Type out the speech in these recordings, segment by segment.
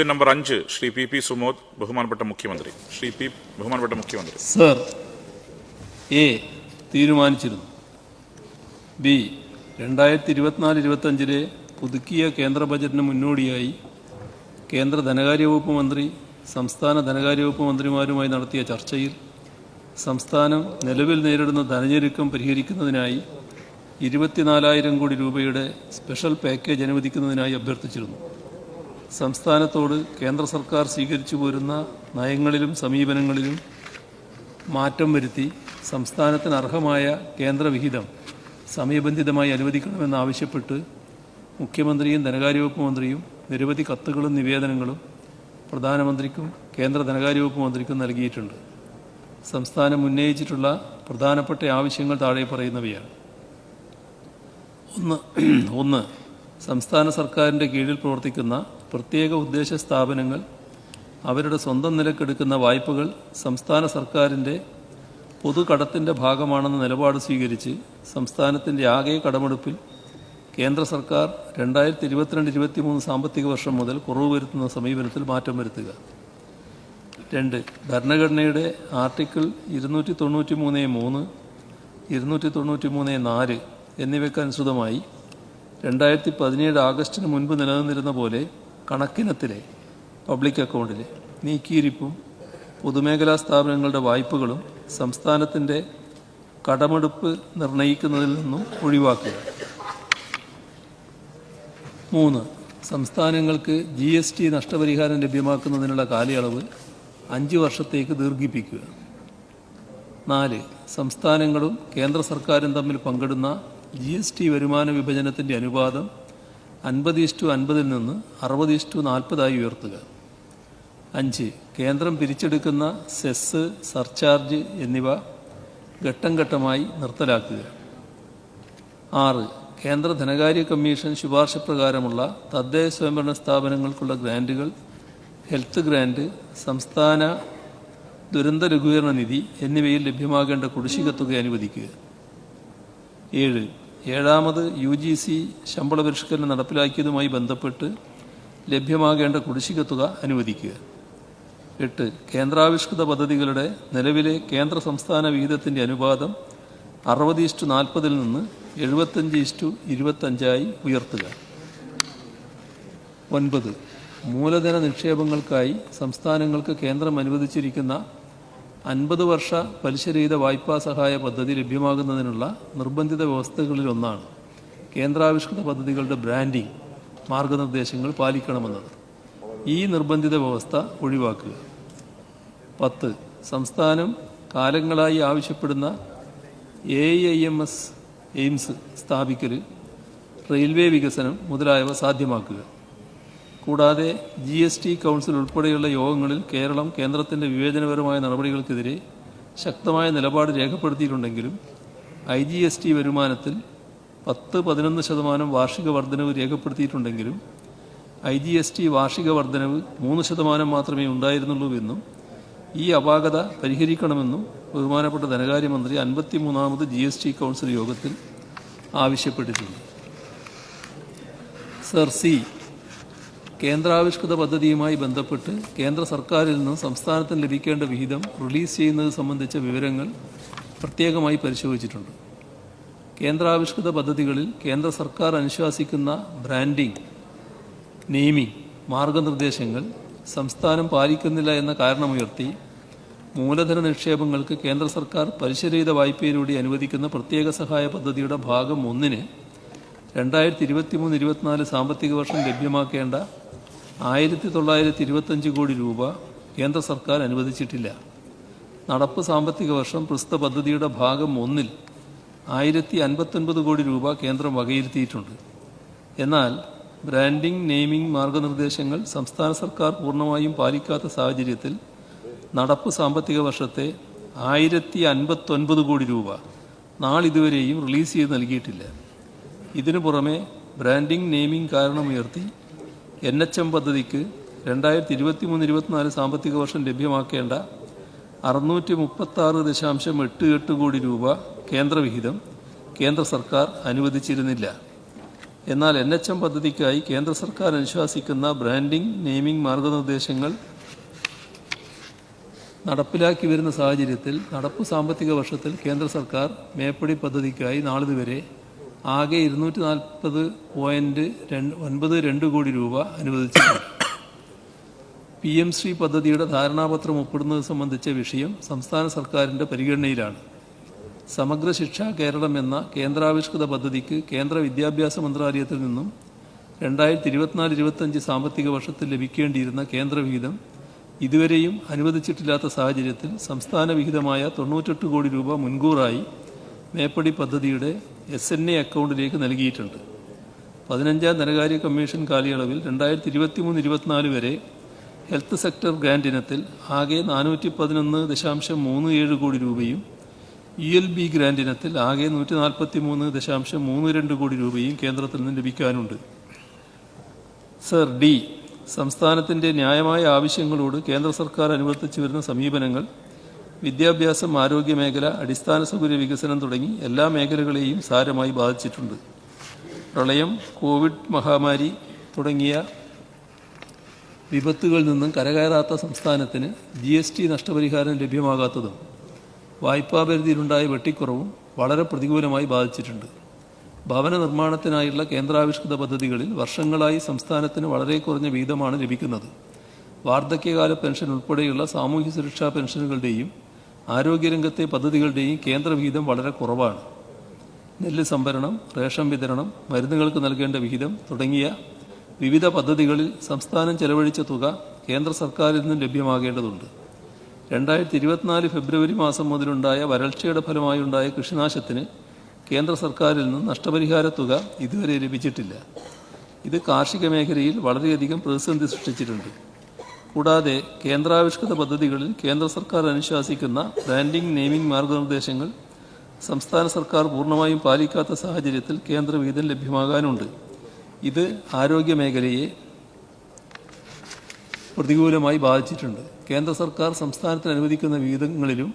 ചോദ്യം നമ്പർ അഞ്ച് Shri P P Sumod ബഹുമാനപ്പെട്ട മുഖ്യമന്ത്രി. ശ്രീ പി ബഹുമാനപ്പെട്ട മുഖ്യമന്ത്രി. സർ എ തീരുമാനിച്ചിരുന്നു. ബി രണ്ടായിരത്തി ഇരുപത്തിനാല് ഇരുപത്തഞ്ചിലെ പുതുക്കിയ കേന്ദ്ര ബജറ്റിന് മുന്നോടിയായി കേന്ദ്ര ധനകാര്യ വകുപ്പ് മന്ത്രി സംസ്ഥാന ധനകാര്യ വകുപ്പ് മന്ത്രിമാരുമായി നടത്തിയ ചർച്ചയിൽ സംസ്ഥാനം നിലവിൽ നേരിടുന്ന ധനഞ്ഞെരുക്കം പരിഹരിക്കുന്നതിനായി ഇരുപത്തിനാലായിരം കോടി രൂപയുടെ സ്പെഷ്യൽ പാക്കേജ് അനുവദിക്കുന്നതിനായി അഭ്യർത്ഥിച്ചിരുന്നു. സംസ്ഥാനത്തോട് കേന്ദ്ര സർക്കാർ സ്വീകരിച്ചു പോരുന്ന നയങ്ങളിലും സമീപനങ്ങളിലും മാറ്റം വരുത്തി സംസ്ഥാനത്തിന് അർഹമായ കേന്ദ്ര വിഹിതം സമയബന്ധിതമായി അനുവദിക്കണമെന്നാവശ്യപ്പെട്ട് മുഖ്യമന്ത്രിയും ധനകാര്യ വകുപ്പ് മന്ത്രിയും നിരവധി കത്തുകളും നിവേദനങ്ങളും പ്രധാനമന്ത്രിക്കും കേന്ദ്ര ധനകാര്യ വകുപ്പ് മന്ത്രിക്കും നൽകിയിട്ടുണ്ട്. സംസ്ഥാനം ഉന്നയിച്ചിട്ടുള്ള പ്രധാനപ്പെട്ട ആവശ്യങ്ങൾ താഴെ പറയുന്നവയാണ്. ഒന്ന് ഒന്ന് സംസ്ഥാന സർക്കാരിന്റെ കീഴിൽ പ്രവർത്തിക്കുന്ന പ്രത്യേക ഉദ്ദേശ സ്ഥാപനങ്ങൾ അവരുടെ സ്വന്തം നിലക്കെടുക്കുന്ന വായ്പകൾ സംസ്ഥാന സർക്കാരിന്റെ പൊതുകടത്തിന്റെ ഭാഗമാണെന്ന നിലപാട് സ്വീകരിച്ച് സംസ്ഥാനത്തിന്റെ ആകെ കടമെടുപ്പിൽ കേന്ദ്ര സർക്കാർ രണ്ടായിരത്തി ഇരുപത്തിരണ്ട് ഇരുപത്തി മൂന്ന് സാമ്പത്തിക വർഷം മുതൽ കുറവ് വരുത്തുന്ന സമീപനത്തിൽ മാറ്റം വരുത്തുക. രണ്ട് ഭരണഘടനയുടെ ആർട്ടിക്കിൾ ഇരുന്നൂറ്റി തൊണ്ണൂറ്റി മൂന്ന് മൂന്ന് ഇരുന്നൂറ്റി തൊണ്ണൂറ്റി മൂന്ന് നാല് എന്നിവയ്ക്ക് അനുസൃതമായി രണ്ടായിരത്തി പതിനേഴ് ആഗസ്റ്റിന് മുൻപ് നിലനിന്നിരുന്ന പോലെ കണക്കിനത്തിലെ പബ്ലിക് അക്കൗണ്ടിലെ നീക്കിയിരിപ്പും പൊതുമേഖലാ സ്ഥാപനങ്ങളുടെ വായ്പകളും സംസ്ഥാനത്തിന്റെ കടമെടുപ്പ് നിർണയിക്കുന്നതിൽ നിന്നും ഒഴിവാക്കുക. മൂന്ന് സംസ്ഥാനങ്ങൾക്ക് ജി എസ് ടി നഷ്ടപരിഹാരം ലഭ്യമാക്കുന്നതിനുള്ള കാലയളവ് അഞ്ച് വർഷത്തേക്ക് ദീർഘിപ്പിക്കുക. നാല് സംസ്ഥാനങ്ങളും കേന്ദ്ര സർക്കാരും തമ്മിൽ പങ്കിടുന്ന ജി എസ് ടി വരുമാന വിഭജനത്തിന്റെ അനുപാതം അൻപത് ഇസ്റ്റു അൻപതിൽ നിന്ന് അറുപത് ഇസ്റ്റു നാൽപ്പതായി ഉയർത്തുക. അഞ്ച് കേന്ദ്രം പിരിച്ചെടുക്കുന്ന സെസ് സർചാർജ് എന്നിവ ഘട്ടം ഘട്ടമായി നിർത്തലാക്കുക. ആറ് കേന്ദ്ര ധനകാര്യ കമ്മീഷൻ ശുപാർശ പ്രകാരമുള്ള തദ്ദേശ സ്വയംഭരണ സ്ഥാപനങ്ങൾക്കുള്ള ഗ്രാന്റുകൾ ഹെൽത്ത് ഗ്രാന്റ് സംസ്ഥാന ദുരന്ത ലഘൂകരണ നിധി എന്നിവയിൽ ലഭ്യമാകേണ്ട കുടിശ്ശിക തുക അനുവദിക്കുക. ഏഴ് ഏഴാമത് യു ജി സി ശമ്പള പരിഷ്കരണം നടപ്പിലാക്കിയതുമായി ബന്ധപ്പെട്ട് ലഭ്യമാകേണ്ട കുടിശ്ശിക തുക അനുവദിക്കുക. എട്ട് കേന്ദ്രാവിഷ്കൃത പദ്ധതികളുടെ നിലവിലെ കേന്ദ്ര സംസ്ഥാന വിഹിതത്തിന്റെ അനുപാതം അറുപത് ഇഷ്ടു നാൽപ്പതിൽ നിന്ന് എഴുപത്തഞ്ച് ഇഷ്ടു ഇരുപത്തഞ്ചായി ഉയർത്തുക. ഒൻപത് മൂലധന നിക്ഷേപങ്ങൾക്കായി സംസ്ഥാനങ്ങൾക്ക് കേന്ദ്രം അനുവദിച്ചിരിക്കുന്ന അൻപത് വർഷ പലിശരഹിത വായ്പാ സഹായ പദ്ധതി ലഭ്യമാകുന്നതിനുള്ള നിർബന്ധിത വ്യവസ്ഥകളിലൊന്നാണ് കേന്ദ്രാവിഷ്കൃത പദ്ധതികളുടെ ബ്രാൻഡിംഗ് മാർഗനിർദ്ദേശങ്ങൾ പാലിക്കണമെന്നത്. ഈ നിർബന്ധിത വ്യവസ്ഥ ഒഴിവാക്കുക. പത്ത് സംസ്ഥാനം കാലങ്ങളായി ആവശ്യപ്പെടുന്ന A I M S AIIMS സ്ഥാപിക്കൽ railway വികസനം മുതലായവ സാധ്യമാക്കുക. കൂടാതെ ജി എസ് ടി കൗൺസിൽ ഉൾപ്പെടെയുള്ള യോഗങ്ങളിൽ കേരളം കേന്ദ്രത്തിന്റെ വിവേചനപരമായ നടപടികൾക്കെതിരെ ശക്തമായ നിലപാട് രേഖപ്പെടുത്തിയിട്ടുണ്ടെങ്കിലും ഐ ജി എസ് ടി വരുമാനത്തിൽ പത്ത് പതിനൊന്ന് ശതമാനം വാർഷിക വർധനവ് രേഖപ്പെടുത്തിയിട്ടുണ്ടെങ്കിലും ഐ ജി എസ് ടി വാർഷിക വർധനവ് മൂന്ന് ശതമാനം മാത്രമേ ഉണ്ടായിരുന്നുള്ളൂ എന്നും ഈ അപാകത പരിഹരിക്കണമെന്നും ബഹുമാനപ്പെട്ട ധനകാര്യമന്ത്രി അൻപത്തിമൂന്നാമത് ജി എസ് ടി കൗൺസിൽ യോഗത്തിൽ ആവശ്യപ്പെട്ടിട്ടുണ്ട്. Sir C. കേന്ദ്രാവിഷ്കൃത പദ്ധതിയുമായി ബന്ധപ്പെട്ട് കേന്ദ്ര സർക്കാരിൽ നിന്നും സംസ്ഥാനത്തിന് ലഭിക്കേണ്ട വിഹിതം റിലീസ് ചെയ്യുന്നത് സംബന്ധിച്ച വിവരങ്ങൾ പ്രത്യേകമായി പരിശോധിച്ചിട്ടുണ്ട്. കേന്ദ്രാവിഷ്കൃത പദ്ധതികളിൽ കേന്ദ്ര സർക്കാർ അനുശാസിക്കുന്ന ബ്രാൻഡിംഗ് നെയ്മിംഗ് മാർഗനിർദ്ദേശങ്ങൾ സംസ്ഥാനം പാലിക്കുന്നില്ല എന്ന കാരണമുയർത്തി മൂലധന നിക്ഷേപങ്ങൾക്ക് കേന്ദ്ര സർക്കാർ പലിശരഹിത വായ്പയിലൂടെ അനുവദിക്കുന്ന പ്രത്യേക സഹായ പദ്ധതിയുടെ ഭാഗം ഒന്നിന് രണ്ടായിരത്തി ഇരുപത്തിമൂന്ന് ഇരുപത്തിനാല് സാമ്പത്തിക വർഷം ലഭ്യമാക്കേണ്ട ആയിരത്തി തൊള്ളായിരത്തി ഇരുപത്തഞ്ച് കോടി രൂപ കേന്ദ്ര സർക്കാർ അനുവദിച്ചിട്ടില്ല. നടപ്പ് സാമ്പത്തിക വർഷം പ്രസ്തുത പദ്ധതിയുടെ ഭാഗം ഒന്നിൽ ആയിരത്തി അൻപത്തൊൻപത് കോടി രൂപ കേന്ദ്രം വകയിരുത്തിയിട്ടുണ്ട്. എന്നാൽ ബ്രാൻഡിംഗ് നെയ്മിംഗ് മാർഗനിർദ്ദേശങ്ങൾ സംസ്ഥാന സർക്കാർ പൂർണമായും പാലിക്കാത്ത സാഹചര്യത്തിൽ നടപ്പ് സാമ്പത്തിക വർഷത്തെ ആയിരത്തി അൻപത്തൊൻപത് കോടി രൂപ നാളിതുവരെയും റിലീസ് ചെയ്ത് നൽകിയിട്ടില്ല. ഇതിനു പുറമെ ബ്രാൻഡിംഗ് നെയ്മിംഗ് കാരണമുയർത്തി എൻ എച്ച് എം പദ്ധതിക്ക് രണ്ടായിരത്തി ഇരുപത്തി മൂന്ന് ഇരുപത്തിനാല് സാമ്പത്തിക വർഷം ലഭ്യമാക്കേണ്ട അറുന്നൂറ്റി മുപ്പത്തി ആറ് ദശാംശം എട്ട് എട്ട് കോടി രൂപ കേന്ദ്രവിഹിതം കേന്ദ്ര സർക്കാർ അനുവദിച്ചിരുന്നില്ല. എന്നാൽ എൻ എച്ച് എം പദ്ധതിക്കായി കേന്ദ്ര സർക്കാർ അനുശാസിക്കുന്ന ബ്രാൻഡിംഗ് നെയിമിംഗ് മാർഗനിർദ്ദേശങ്ങൾ നടപ്പിലാക്കി വരുന്ന സാഹചര്യത്തിൽ നടപ്പ് സാമ്പത്തിക വർഷത്തിൽ കേന്ദ്ര സർക്കാർ മേപ്പടി പദ്ധതിക്കായി നാളിതുവരെ ആകെ ഇരുന്നൂറ്റി നാൽപ്പത് പോയിന്റ് രണ്ട് ഒൻപത് രണ്ട് കോടി രൂപ അനുവദിച്ചിട്ടുണ്ട്. പി എം ശ്രീ പദ്ധതിയുടെ ധാരണാപത്രം ഒപ്പിടുന്നത് സംബന്ധിച്ച വിഷയം സംസ്ഥാന സർക്കാരിന്റെ പരിഗണനയിലാണ്. സമഗ്ര ശിക്ഷ കേരളം എന്ന കേന്ദ്രാവിഷ്കൃത പദ്ധതിക്ക് കേന്ദ്ര വിദ്യാഭ്യാസ മന്ത്രാലയത്തിൽ നിന്നും രണ്ടായിരത്തി ഇരുപത്തിനാല് ഇരുപത്തഞ്ച് സാമ്പത്തിക വർഷത്തിൽ ലഭിക്കേണ്ടിയിരുന്ന കേന്ദ്രവിഹിതം ഇതുവരെയും അനുവദിച്ചിട്ടില്ലാത്ത സാഹചര്യത്തിൽ സംസ്ഥാന വിഹിതമായ തൊണ്ണൂറ്റെട്ട് കോടി രൂപ മുൻകൂറായി മേപ്പടി പദ്ധതിയുടെ എസ് എൻ എ അക്കൗണ്ടിലേക്ക് നൽകിയിട്ടുണ്ട്. പതിനഞ്ചാം ധനകാര്യ കമ്മീഷൻ കാലയളവിൽ രണ്ടായിരത്തി ഇരുപത്തി മൂന്ന് ഇരുപത്തിനാല് വരെ ഹെൽത്ത് സെക്ടർ ഗ്രാൻഡ് ഇനത്തിൽ ആകെ നാനൂറ്റി പതിനൊന്ന് ദശാംശം മൂന്ന് ഏഴ് കോടി രൂപയും ഇ എൽ ബി ഗ്രാൻഡ് ഇനത്തിൽ ആകെ നൂറ്റി നാൽപ്പത്തി മൂന്ന് ദശാംശം മൂന്ന് രണ്ട് കോടി രൂപയും കേന്ദ്രത്തിൽ നിന്ന് ലഭിക്കാനുണ്ട്. സർ ഡി സംസ്ഥാനത്തിന്റെ ന്യായമായ ആവശ്യങ്ങളോട് കേന്ദ്ര സർക്കാർ അനുവർത്തിച്ചു വരുന്ന സമീപനങ്ങൾ വിദ്യാഭ്യാസം ആരോഗ്യ മേഖല അടിസ്ഥാന സൗകര്യ വികസനം തുടങ്ങി എല്ലാ മേഖലകളെയും സാരമായി ബാധിച്ചിട്ടുണ്ട്. പ്രളയം കോവിഡ് മഹാമാരി തുടങ്ങിയ വിപത്തുകളിൽ നിന്നും കരകയറാത്ത സംസ്ഥാനത്തിന് ജി എസ് ടി നഷ്ടപരിഹാരം ലഭ്യമാകാത്തതും വായ്പാ പരിധിയിലുണ്ടായ വെട്ടിക്കുറവും വളരെ പ്രതികൂലമായി ബാധിച്ചിട്ടുണ്ട്. ഭവന നിർമ്മാണത്തിനായുള്ള കേന്ദ്രാവിഷ്കൃത പദ്ധതികളിൽ വർഷങ്ങളായി സംസ്ഥാനത്തിന് വളരെ കുറഞ്ഞ വീതമാണ് ലഭിക്കുന്നത്. വാർദ്ധക്യകാല പെൻഷൻ ഉൾപ്പെടെയുള്ള സാമൂഹ്യ സുരക്ഷാ പെൻഷനുകളുടെയും ആരോഗ്യരംഗത്തെ പദ്ധതികളുടെയും കേന്ദ്രവിഹിതം വളരെ കുറവാണ്. നെല്ല് സംഭരണം റേഷൻ വിതരണം മരുന്നുകൾക്ക് നൽകേണ്ട വിഹിതം തുടങ്ങിയ വിവിധ പദ്ധതികളിൽ സംസ്ഥാനം ചെലവഴിച്ച തുക കേന്ദ്ര സർക്കാരിൽ നിന്നും ലഭ്യമാകേണ്ടതുണ്ട്. രണ്ടായിരത്തി ഇരുപത്തിനാല് ഫെബ്രുവരി മാസം മുതലുണ്ടായ വരൾച്ചയുടെ ഫലമായി ഉണ്ടായ കൃഷിനാശത്തിന് കേന്ദ്ര സർക്കാരിൽ നിന്നും നഷ്ടപരിഹാര തുക ഇതുവരെ ലഭിച്ചിട്ടില്ല. ഇത് കാർഷിക മേഖലയിൽ വളരെയധികം പ്രതിസന്ധി സൃഷ്ടിച്ചിട്ടുണ്ട്. കൂടാതെ കേന്ദ്രാവിഷ്കൃത പദ്ധതികളിൽ കേന്ദ്ര സർക്കാർ അനുശാസിക്കുന്ന ബ്രാൻഡിംഗ് നെയിമിംഗ് മാർഗനിർദ്ദേശങ്ങൾ സംസ്ഥാന സർക്കാർ പൂർണമായും പാലിക്കാത്ത സാഹചര്യത്തിൽ കേന്ദ്ര വിഹിതം ലഭ്യമാകാനുണ്ട്. ഇത് ആരോഗ്യ മേഖലയെ പ്രതികൂലമായി ബാധിച്ചിട്ടുണ്ട്. കേന്ദ്ര സർക്കാർ സംസ്ഥാനത്തിന് അനുവദിക്കുന്ന വിഹിതങ്ങളിലും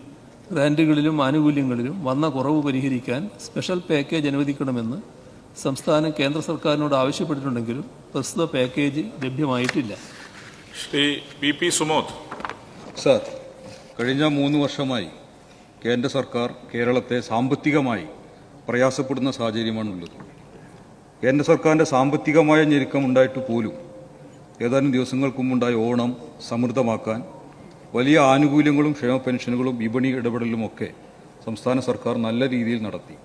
ബ്രാൻഡുകളിലും ആനുകൂല്യങ്ങളിലും വന്ന കുറവ് പരിഹരിക്കാൻ സ്പെഷ്യൽ പാക്കേജ് അനുവദിക്കണമെന്ന് സംസ്ഥാനം കേന്ദ്ര സർക്കാരിനോട് ആവശ്യപ്പെട്ടിട്ടുണ്ടെങ്കിലും പ്രസ്തുത പാക്കേജ് ലഭ്യമായിട്ടില്ല. Shri B P Sumod. Sir കഴിഞ്ഞ മൂന്ന് വർഷമായി കേന്ദ്ര സർക്കാർ കേരളത്തെ സാമ്പത്തികമായി പ്രയാസപ്പെടുന്ന സാഹചര്യമാണുള്ളത്. കേന്ദ്ര സർക്കാരിന്റെ സാമ്പത്തികമായ ഞെരുക്കം ഉണ്ടായിട്ട് പോലും ഏതാനും ദിവസങ്ങൾക്ക് മുമ്പുണ്ടായ ഓണം സമൃദ്ധമാക്കാൻ വലിയ ആനുകൂല്യങ്ങളും ക്ഷേമ പെൻഷനുകളും വിപണി ഇടപെടലുമൊക്കെ സംസ്ഥാന സർക്കാർ നല്ല രീതിയിൽ നടത്തി.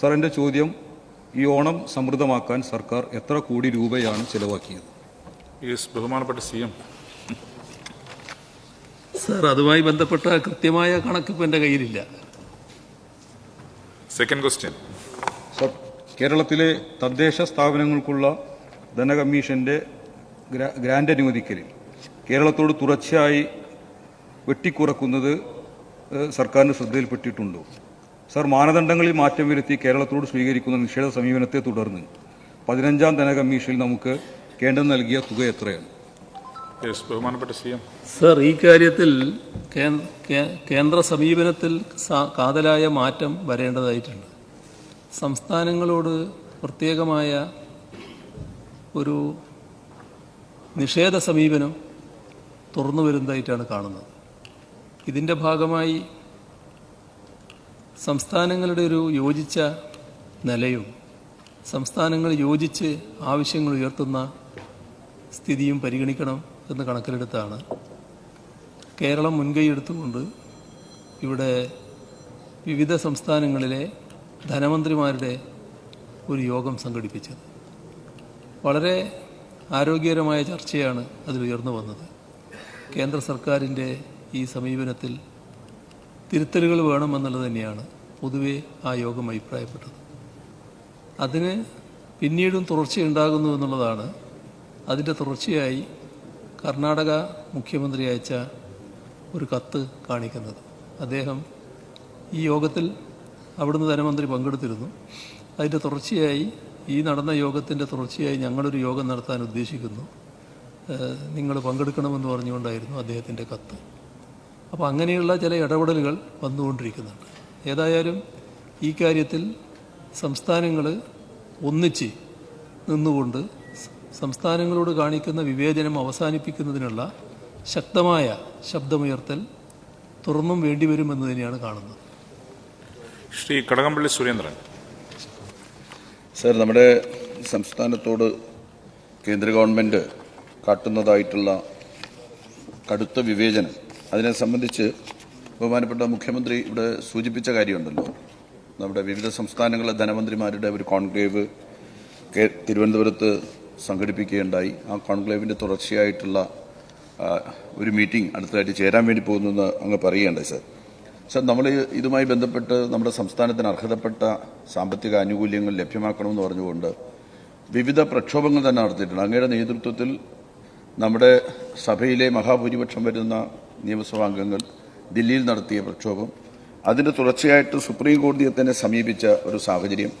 സാർ എന്റെ ചോദ്യം ഈ ഓണം സമൃദ്ധമാക്കാൻ സർക്കാർ എത്ര കോടി രൂപയാണ് ചെലവാക്കിയത്? ബഹുമാനപ്പെട്ട സി എം. സർ അതുമായി ബന്ധപ്പെട്ട കൃത്യമായ കണക്ക് ഇപ്പം എന്റെ കയ്യിലില്ല. സെക്കൻഡ് ക്വസ്റ്റ്യൻ സർ കേരളത്തിലെ തദ്ദേശ സ്ഥാപനങ്ങൾക്കുള്ള ധനകമ്മീഷന്റെ ഗ്രാൻഡ് ഗ്രാന്റ് അനുവദിക്കലിൽ കേരളത്തോട് തുടർച്ചയായി വെട്ടിക്കുറക്കുന്നത് സർക്കാരിന് ശ്രദ്ധയിൽപ്പെട്ടിട്ടുണ്ടോ? സർ മാനദണ്ഡങ്ങളിൽ മാറ്റം വരുത്തി കേരളത്തോട് സ്വീകരിക്കുന്ന നിഷേധ സമീപനത്തെ തുടർന്ന് പതിനഞ്ചാം ധനകമ്മീഷനിൽ നമുക്ക് കേന്ദ്രം നൽകിയ തുക എത്രയാണ്? ബഹുമാനപ്പെട്ട സി എം. സർ ഈ കാര്യത്തിൽ കേന്ദ്ര സമീപനത്തിൽ കാതലായ മാറ്റം വരേണ്ടതായിട്ടുണ്ട്. സംസ്ഥാനങ്ങളോട് പ്രത്യേകമായ ഒരു നിഷേധ സമീപനം തുറന്നു വരുന്നതായിട്ടാണ് കാണുന്നത്. ഇതിന്റെ ഭാഗമായി സംസ്ഥാനങ്ങളുടെ ഒരു യോജിച്ച നിലയും സംസ്ഥാനങ്ങൾ യോജിച്ച് ആവശ്യങ്ങൾ ഉയർത്തുന്ന സ്ഥിതിയും പരിഗണിക്കണം എന്ന് കണക്കിലെടുത്താണ്. കേരളം മുൻകൈ എടുത്തുകൊണ്ട് ഇവിടെ വിവിധ സംസ്ഥാനങ്ങളിലെ ധനമന്ത്രിമാരുടെ ഒരു യോഗം സംഘടിപ്പിച്ചത്. വളരെ ആരോഗ്യകരമായ ചർച്ചയാണ് അതിൽ ഉയർന്നു വന്നത്. കേന്ദ്ര സർക്കാരിന്റെ ഈ സമീപനത്തിൽ തിരുത്തലുകൾ വേണമെന്നുള്ളത് തന്നെയാണ് പൊതുവെ ആ യോഗം അഭിപ്രായപ്പെട്ടത്. അതിന് പിന്നീടും തുടർച്ചയുണ്ടാകുന്നു എന്നുള്ളതാണ് അതിന്റെ തുടർച്ചയായി കർണാടക മുഖ്യമന്ത്രി അയച്ച ഒരു കത്ത് കാണിക്കുന്നത്. അദ്ദേഹം ഈ യോഗത്തിൽ അവിടുന്ന് ധനമന്ത്രി പങ്കെടുത്തിരുന്നു. അതിന്റെ തുടർച്ചയായി ഈ നടന്ന യോഗത്തിന്റെ തുടർച്ചയായി ഞങ്ങളൊരു യോഗം നടത്താൻ ഉദ്ദേശിക്കുന്നു. നിങ്ങൾ പങ്കെടുക്കണമെന്ന് പറഞ്ഞുകൊണ്ടായിരുന്നു അദ്ദേഹത്തിന്റെ കത്ത്. അപ്പോൾ അങ്ങനെയുള്ള ചില ഇടപെടലുകൾ വന്നുകൊണ്ടിരിക്കുന്നുണ്ട്. ഏതായാലും ഈ കാര്യത്തിൽ സംസ്ഥാനങ്ങൾ ഒന്നിച്ച് നിന്നുകൊണ്ട് സംസ്ഥാനങ്ങളോട് കാണിക്കുന്ന വിവേചനം അവസാനിപ്പിക്കുന്നതിനുള്ള ശക്തമായ ശബ്ദമുയർത്തൽ തുറന്നും വേണ്ടിവരുമെന്ന് തന്നെയാണ് കാണുന്നത്. ശ്രീ കടകംപള്ളി സുരേന്ദ്രൻ. സർ നമ്മുടെ സംസ്ഥാനത്തോട് കേന്ദ്ര ഗവൺമെന്റ് കാട്ടുന്നതായിട്ടുള്ള കടുത്ത വിവേചനം. അതിനെ സംബന്ധിച്ച് ബഹുമാനപ്പെട്ട മുഖ്യമന്ത്രി ഇവിടെ സൂചിപ്പിച്ച കാര്യമുണ്ടല്ലോ. നമ്മുടെ വിവിധ സംസ്ഥാനങ്ങളിലെ ധനമന്ത്രിമാരുടെ ഒരു കോൺക്ലേവ് തിരുവനന്തപുരത്ത് സംഘടിപ്പിക്കുകയുണ്ടായി. ആ കോൺക്ലേവിന്റെ തുടർച്ചയായിട്ടുള്ള ഒരു മീറ്റിംഗ് അടുത്തതായിട്ട് ചേരാൻ വേണ്ടി പോകുന്നെന്ന് അങ്ങ് പറയുകയുണ്ടായി സാർ. സാർ നമ്മൾ ഇതുമായി ബന്ധപ്പെട്ട് നമ്മുടെ സംസ്ഥാനത്തിന് അർഹതപ്പെട്ട സാമ്പത്തിക ആനുകൂല്യങ്ങൾ ലഭ്യമാക്കണമെന്ന് പറഞ്ഞുകൊണ്ട് വിവിധ പ്രക്ഷോഭങ്ങൾ തന്നെ നടത്തിയിട്ടുണ്ട്. അങ്ങയുടെ നേതൃത്വത്തിൽ നമ്മുടെ സഭയിലെ മഹാഭൂരിപക്ഷം വരുന്ന നിയമസഭാ അംഗങ്ങൾ ദില്ലിയിൽ നടത്തിയ പ്രക്ഷോഭം അതിന്റെ തുടർച്ചയായിട്ട് സുപ്രീം കോടതിയെ തന്നെ സമീപിച്ച ഒരു സാഹചര്യം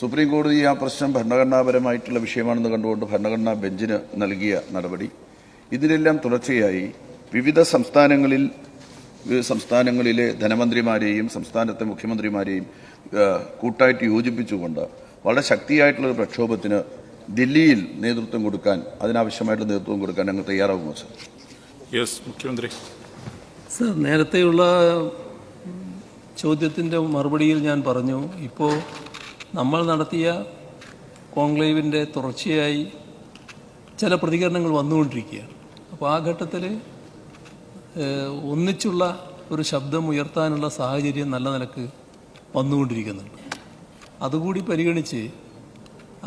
സുപ്രീം കോടതി ആ പ്രശ്നം ഭരണഘടനാപരമായിട്ടുള്ള വിഷയമാണെന്ന് കണ്ടുകൊണ്ട് ഭരണഘടനാ ബെഞ്ചിന് നൽകിയ നടപടി. ഇതിനെല്ലാം തുടർച്ചയായി വിവിധ സംസ്ഥാനങ്ങളിൽ സംസ്ഥാനങ്ങളിലെ ധനമന്ത്രിമാരെയും സംസ്ഥാനത്തെ മുഖ്യമന്ത്രിമാരെയും കൂട്ടായിട്ട് യോജിപ്പിച്ചുകൊണ്ട് വളരെ ശക്തിയായിട്ടുള്ള ഒരു പ്രക്ഷോഭത്തിന് ദില്ലിയിൽ നേതൃത്വം കൊടുക്കാൻ അതിനാവശ്യമായിട്ടുള്ള നേതൃത്വം കൊടുക്കാൻ ഞങ്ങൾ തയ്യാറാകുമോ സർ. യെസ് മുഖ്യമന്ത്രി. സർ നേരത്തെയുള്ള ചോദ്യത്തിന്റെ മറുപടിയിൽ ഞാൻ പറഞ്ഞു ഇപ്പോൾ നമ്മൾ നടത്തിയ കോൺക്ലേവിന്റെ തുടർച്ചയായി ചില പ്രതികരണങ്ങൾ വന്നുകൊണ്ടിരിക്കുകയാണ്. അപ്പോൾ ആ ഘട്ടത്തിൽ ഒന്നിച്ചുള്ള ഒരു ശബ്ദം ഉയർത്താനുള്ള സാഹചര്യം നല്ല നിലയ്ക്ക് വന്നുകൊണ്ടിരിക്കുന്നുണ്ട്. അതുകൂടി പരിഗണിച്ച്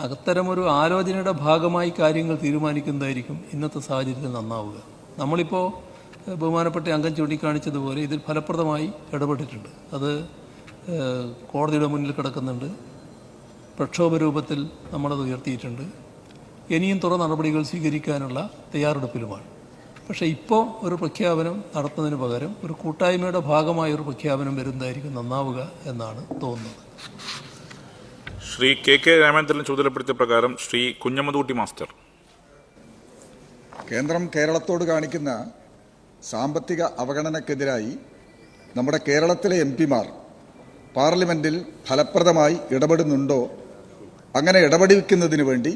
അത്തരമൊരു ആലോചനയുടെ ഭാഗമായി കാര്യങ്ങൾ തീരുമാനിക്കുന്നതായിരിക്കും ഇന്നത്തെ സാഹചര്യത്തിൽ നന്നാവുക. നമ്മളിപ്പോൾ ബഹുമാനപ്പെട്ട അംഗം ചൂണ്ടിക്കാണിച്ചതുപോലെ ഇതിൽ ഫലപ്രദമായി ഇടപെട്ടിട്ടുണ്ട്. അത് കോടതിയുടെ മുന്നിൽ കിടക്കുന്നുണ്ട്. പ്രക്ഷോഭ രൂപത്തിൽ നമ്മളത് ഉയർത്തിയിട്ടുണ്ട്. ഇനിയും തുറ നടപടികൾ സ്വീകരിക്കാനുള്ള തയ്യാറെടുപ്പിലുമാണ്. പക്ഷേ ഇപ്പോൾ ഒരു പ്രഖ്യാപനം നടത്തുന്നതിന് പകരം ഒരു കൂട്ടായ്മയുടെ ഭാഗമായ ഒരു പ്രഖ്യാപനം വരുന്നതായിരിക്കും നന്നാവുക എന്നാണ് തോന്നുന്നത്. ശ്രീ കെ കെ രാമേന്ദ്രൻ ചുമതലപ്പെടുത്തിയ പ്രകാരം ശ്രീ കുഞ്ഞമ്മദൂട്ടി മാസ്റ്റർ. കേന്ദ്രം കേരളത്തോട് കാണിക്കുന്ന സാമ്പത്തിക അവഗണനക്കെതിരായി നമ്മുടെ കേരളത്തിലെ എം പിമാർ പാർലമെന്റിൽ ഫലപ്രദമായി ഇടപെടുന്നുണ്ടോ അങ്ങനെ ഇടപെടിക്കുന്നതിന് വേണ്ടി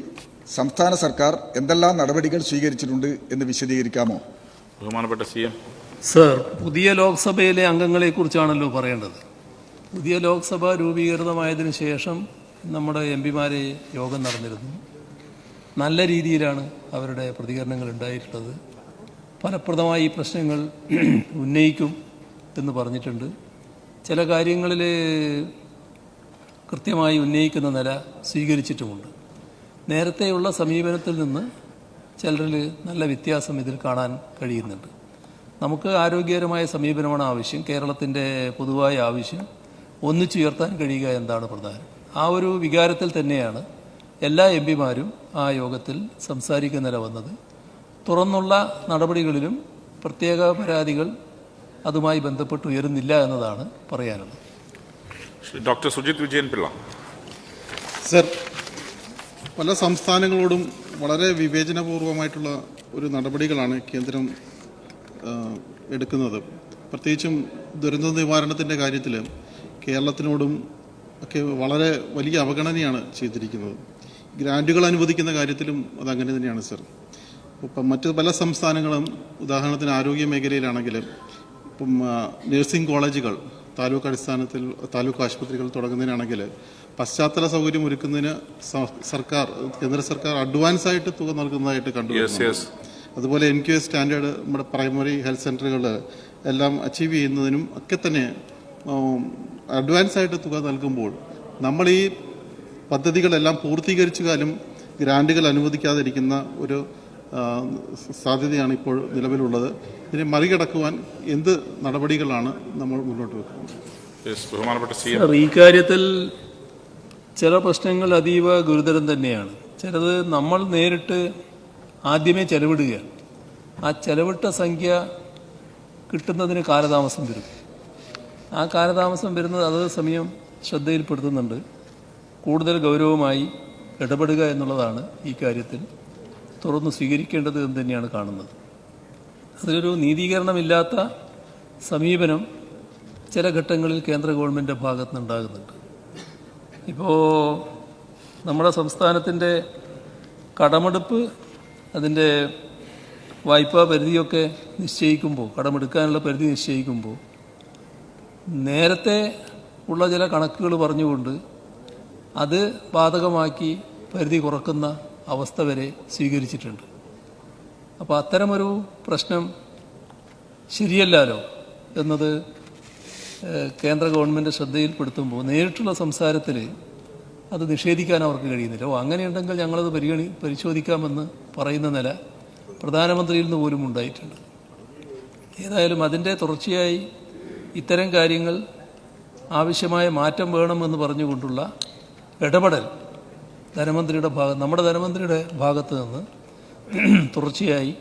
സംസ്ഥാന സർക്കാർ എന്തെല്ലാം നടപടികൾ സ്വീകരിച്ചിട്ടുണ്ട് എന്ന് വിശദീകരിക്കാമോ? ബഹുമാനപ്പെട്ട സി എം. സർ പുതിയ ലോക്സഭയിലെ അംഗങ്ങളെക്കുറിച്ചാണല്ലോ പറയേണ്ടത്. പുതിയ ലോക്സഭ രൂപീകൃതമായതിനു ശേഷം നമ്മുടെ എം പിമാരെ യോഗം നടന്നിരുന്നു. നല്ല രീതിയിലാണ് അവരുടെ പ്രതികരണങ്ങൾ ഉണ്ടായിട്ടുള്ളത്. ഫലപ്രദമായി ഈ പ്രശ്നങ്ങൾ ഉന്നയിക്കും എന്ന് പറഞ്ഞിട്ടുണ്ട്. ചില കാര്യങ്ങളിൽ കൃത്യമായി ഉന്നയിക്കുന്ന നില സ്വീകരിച്ചിട്ടുമുണ്ട്. നേരത്തെയുള്ള സമീപനത്തിൽ നിന്ന് ചിലരിൽ നല്ല വ്യത്യാസം ഇതിൽ കാണാൻ കഴിയുന്നുണ്ട്. നമുക്ക് ആരോഗ്യകരമായ സമീപനമാണ് ആവശ്യം. കേരളത്തിന്റെ പൊതുവായ ആവശ്യം ഒന്നിച്ചുയർത്താൻ കഴിയുക എന്താണ് പ്രധാനം. ആ ഒരു വികാരത്തിൽ തന്നെയാണ് എല്ലാ എം പിമാരും ആ യോഗത്തിൽ സംസാരിക്കുന്ന നില വന്നത്. തുറന്നുള്ള നടപടികളിലും പ്രത്യേക പരാതികൾ അതുമായി ബന്ധപ്പെട്ട് ഉയരുന്നില്ല എന്നതാണ് പറയാനുള്ളത്. ഡോക്ടർ സുജിത് വിജയൻ പിള്ള. സർ പല സംസ്ഥാനങ്ങളോടും വളരെ വിവേചനപൂർവമായിട്ടുള്ള ഒരു നടപടികളാണ് കേന്ദ്രം എടുക്കുന്നത്. പ്രത്യേകിച്ചും ദുരന്ത നിവാരണത്തിന്റെ കാര്യത്തിൽ കേരളത്തിനോടും ഒക്കെ വളരെ വലിയ അവഗണനയാണ് ചെയ്തിരിക്കുന്നത്. ഗ്രാന്റുകൾ അനുവദിക്കുന്ന കാര്യത്തിലും അതങ്ങനെ തന്നെയാണ് സർ. ഇപ്പം മറ്റ് പല സംസ്ഥാനങ്ങളും ഉദാഹരണത്തിന് ആരോഗ്യ മേഖലയിലാണെങ്കിൽ ഇപ്പം നഴ്സിംഗ് കോളേജുകൾ താലൂക്ക് അടിസ്ഥാനത്തിൽ താലൂക്ക് ആശുപത്രികൾ തുടങ്ങുന്നതിനാണെങ്കിൽ പശ്ചാത്തല സൗകര്യം ഒരുക്കുന്നതിന് സർക്കാർ കേന്ദ്ര സർക്കാർ അഡ്വാൻസ് ആയിട്ട് തുക നൽകുന്നതായിട്ട് കണ്ടു അതുപോലെ എൻ ക്യു എസ് സ്റ്റാൻഡേർഡ് നമ്മുടെ പ്രൈമറി ഹെൽത്ത് സെന്ററുകൾ എല്ലാം അച്ചീവ് ചെയ്യുന്നതിനും ഒക്കെ തന്നെ അഡ്വാൻസ് ആയിട്ട് തുക നൽകുമ്പോൾ നമ്മൾ ഈ പദ്ധതികളെല്ലാം പൂർത്തീകരിച്ചു കാലം ഗ്രാന്റുകൾ അനുവദിക്കാതിരിക്കുന്ന ഒരു സാധ്യതയാണ് ഇപ്പോൾ നിലവിലുള്ളത്. ഇതിനെ മറികടക്കുവാൻ എന്ത് നടപടികളാണ് നമ്മൾ മുന്നോട്ട് വെക്കുന്നത്? യെസ് ബഹുമാനപ്പെട്ട സി ഈ കാര്യത്തിൽ ചില പ്രശ്നങ്ങൾ അതീവ ഗുരുതരം തന്നെയാണ്. ചിലത് നമ്മൾ നേരിട്ട് ആദ്യമേ ചെലവിടുകയാണ്. ആ ചെലവിട്ട സംഖ്യ കിട്ടുന്നതിന് കാലതാമസം വരും. ആ കാലതാമസം വരുന്നത് അതേ സമയം ശ്രദ്ധയിൽപ്പെടുത്തുന്നുണ്ട്. കൂടുതൽ ഗൗരവമായി ഇടപെടുക എന്നുള്ളതാണ് ഈ കാര്യത്തിൽ തുറന്ന് സ്വീകരിക്കേണ്ടത് എന്ന് തന്നെയാണ് കാണുന്നത്. അതിലൊരു നീതീകരണമില്ലാത്ത സമീപനം ചില ഘട്ടങ്ങളിൽ കേന്ദ്ര ഗവൺമെന്റ് ഭാഗത്തുനിന്നുണ്ടാകുന്നുണ്ട്. ഇപ്പോൾ നമ്മുടെ സംസ്ഥാനത്തിന്റെ കടമെടുപ്പ് അതിന്റെ വായ്പാ പരിധിയൊക്കെ നിശ്ചയിക്കുമ്പോൾ കടമെടുക്കാനുള്ള പരിധി നിശ്ചയിക്കുമ്പോൾ നേരത്തെ ഉള്ള ചില കണക്കുകൾ പറഞ്ഞുകൊണ്ട് അത് ബാധകമാക്കി പരിധി കുറക്കുന്ന അവസ്ഥ വരെ സ്വീകരിച്ചിട്ടുണ്ട്. അപ്പോൾ അത്തരമൊരു പ്രശ്നം ശരിയല്ലാലോ എന്നത് കേന്ദ്ര ഗവൺമെന്റ് ശ്രദ്ധയിൽപ്പെടുത്തുമ്പോൾ നേരിട്ടുള്ള സംസാരത്തിൽ അത് നിഷേധിക്കാൻ അവർക്ക് കഴിയുന്നില്ല. ഓ അങ്ങനെയുണ്ടെങ്കിൽ ഞങ്ങളത് പരിഗണി പരിശോധിക്കാമെന്ന് പറയുന്ന നില പ്രധാനമന്ത്രിയിൽ നിന്ന് പോലും ഉണ്ടായിട്ടുണ്ട്. ഏതായാലും അതിന്റെ തുടർച്ചയായി ഇത്തരം കാര്യങ്ങൾ ആവശ്യമായ മാറ്റം വേണമെന്ന് പറഞ്ഞുകൊണ്ടുള്ള ഇടപെടൽ ധനമന്ത്രിയുടെ ഭാഗം നമ്മുടെ ധനമന്ത്രിയുടെ ഭാഗത്ത് നിന്ന് തുടർച്ചയായി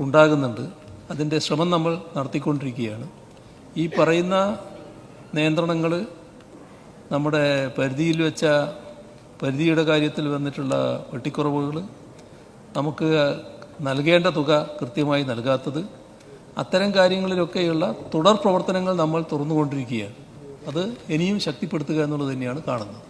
ഉണ്ടാകുന്നുണ്ട്. അതിന്റെ ശ്രമം നമ്മൾ നടത്തിക്കൊണ്ടിരിക്കുകയാണ്. ഈ പറയുന്ന നിയന്ത്രണങ്ങൾ നമ്മുടെ പരിധിയിൽ വെച്ച പരിധിയുടെ കാര്യത്തിൽ വന്നിട്ടുള്ള വെട്ടിക്കുറവുകൾ നമുക്ക് നൽകേണ്ട തുക കൃത്യമായി നൽകാത്തത് അത്തരം കാര്യങ്ങളിലൊക്കെയുള്ള തുടർ പ്രവർത്തനങ്ങൾ നമ്മൾ തുറന്നുകൊണ്ടിരിക്കുകയാണ്. അത് ഇനിയും ശക്തിപ്പെടുത്തുക എന്നുള്ളത് തന്നെയാണ് കാണുന്നത്.